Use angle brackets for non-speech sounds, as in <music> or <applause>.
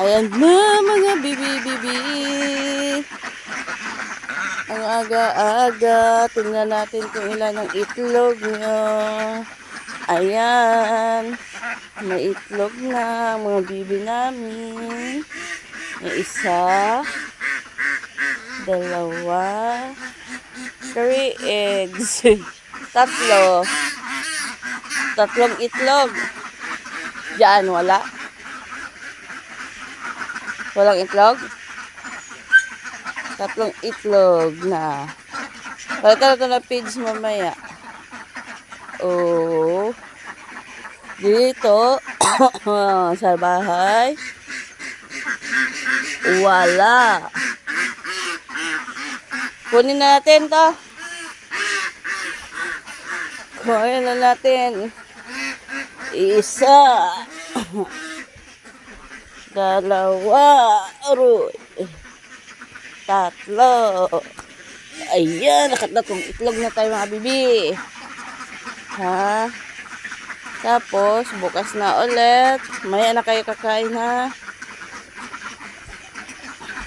Ayan na mga bibi-bibi. Ang aga-aga. Tingnan natin kung ilan ang itlog nyo. Ayan. May itlog na mga bibi namin. May isa. Dalawa. Three eggs. <laughs> Tatlo. Tatlong itlog. Diyan, wala. Walang itlog? Tatlong itlog na. Palitan natin na pigs mamaya. Oh. Dito. <coughs> sa bahay. Wala. Kunin na natin to. Kunin na natin. Isa. <coughs> Dalawa. Aroy. Tatlo. Ayan, nakatatlong itlog na tayo mga bibi. Ha? Tapos, bukas na ulit. Maya na kayo kakain ha.